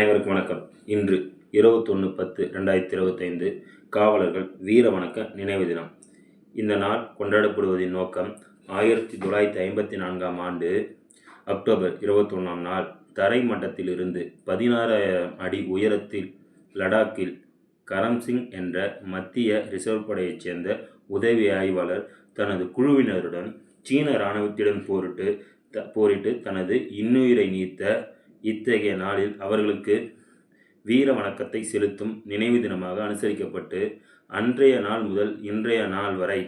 வணக்கம். இன்று இருபத்தொன்று பத்து ரெண்டாயிரத்தி இருபத்தைந்து காவலர்கள் வீர வணக்க நினைவு தினம். இந்த நாள் கொண்டாடப்படுவதின் நோக்கம் ஆயிரத்தி தொள்ளாயிரத்தி ஐம்பத்தி நான்காம் ஆண்டு அக்டோபர் இருபத்தொன்னாம் நாள் தரை மட்டத்திலிருந்து பதினாறாயிரம் அடி உயரத்தில் லடாக்கில் கரம்சிங் என்ற மத்திய ரிசர்வ் படையைச் சேர்ந்த உதவி ஆய்வாளர் தனது குழுவினருடன் சீன இராணுவத்திடம் போரிட்டு த போரிட்டு தனது இன்னுயிரை நீத்த இத்தகைய நாளில் அவர்களுக்கு வீர வணக்கத்தை செலுத்தும் நினைவு தினமாக அனுசரிக்கப்பட்டு அன்றைய நாள் முதல் இன்றைய நாள் வரை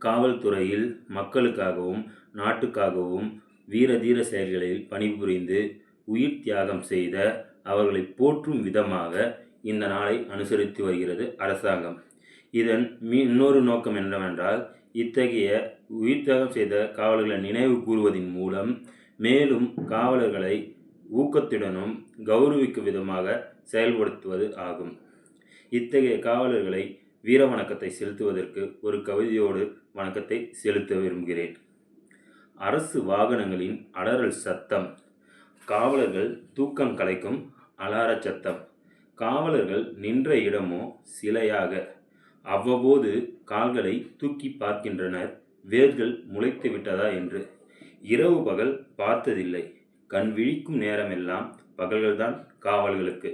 காவல்துறையில் மக்களுக்காகவும் நாட்டுக்காகவும் வீர தீர செயல்களில் பணிபுரிந்து உயிர் தியாகம் செய்த அவர்களை போற்றும் விதமாக இந்த நாளை அனுசரித்து வருகிறது அரசாங்கம். இதன் மீ இன்னொரு நோக்கம் என்னவென்றால் இத்தகைய உயிர் தியாகம் செய்த காவலர்களை நினைவு கூறுவதன் மூலம் மேலும் காவலர்களை ஊக்கத்துடனும் கௌரவிக்கும் விதமாக செயல்படுத்துவது ஆகும். இத்தகைய காவலர்களை வீர வணக்கத்தை செலுத்துவதற்கு ஒரு கவிதையோடு வணக்கத்தை செலுத்த விரும்புகிறேன். அரசு வாகனங்களின் அலறல் சத்தம். காவலர்கள் தூக்கம் கலைக்கும் அலார சத்தம். காவலர்கள் நின்ற இடமோ சிலையாக. அவ்வப்போது கால்களை தூக்கி பார்க்கின்றனர். வேர்கள் முளைத்து விட்டதா என்று. இரவு பகல் பார்த்ததில்லை. கண் விழிக்கும் நேரமெல்லாம் பகல்கள்தான் காவல்களுக்கு.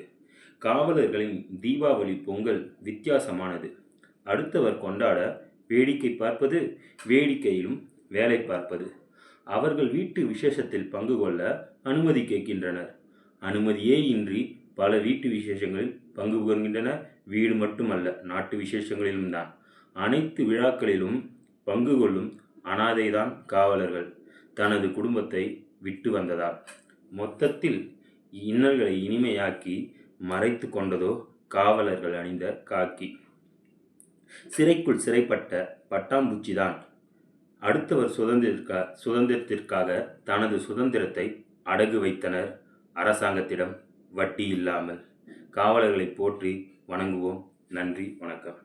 காவலர்களின் தீபாவளி பொங்கல் வித்தியாசமானது. அடுத்தவர் கொண்டாட வேடிக்கை பார்ப்பது வேடிக்கையிலும் வேலை பார்ப்பது. அவர்கள் வீட்டு விசேஷத்தில் பங்கு கொள்ள அனுமதி கேட்கின்றனர். அனுமதியே இன்றி பல வீட்டு விசேஷங்களில் பங்கு கொள்கின்றன வீடு மட்டுமல்ல நாட்டு விசேஷங்களிலும் தான் அனைத்து விழாக்களிலும் பங்கு கொள்ளும் அனாதைதான் காவலர்கள். தனது குடும்பத்தை விட்டு வந்ததால் மொத்தத்தில் இன்னல்களை இனிமையாக்கி மறைத்து கொண்டதோ காவலர்கள் அணிந்த காக்கி. சிறைக்குள் சிறைப்பட்ட பட்டாம்பூச்சிதான். அடுத்தவர் சுதந்திரக்கா சுதந்திரத்திற்காக தனது சுதந்திரத்தை அடகு வைத்தனர் அரசாங்கத்திடம் வட்டி இல்லாமல். காவலர்களை போற்றி வணங்குவோம். நன்றி வணக்கம்.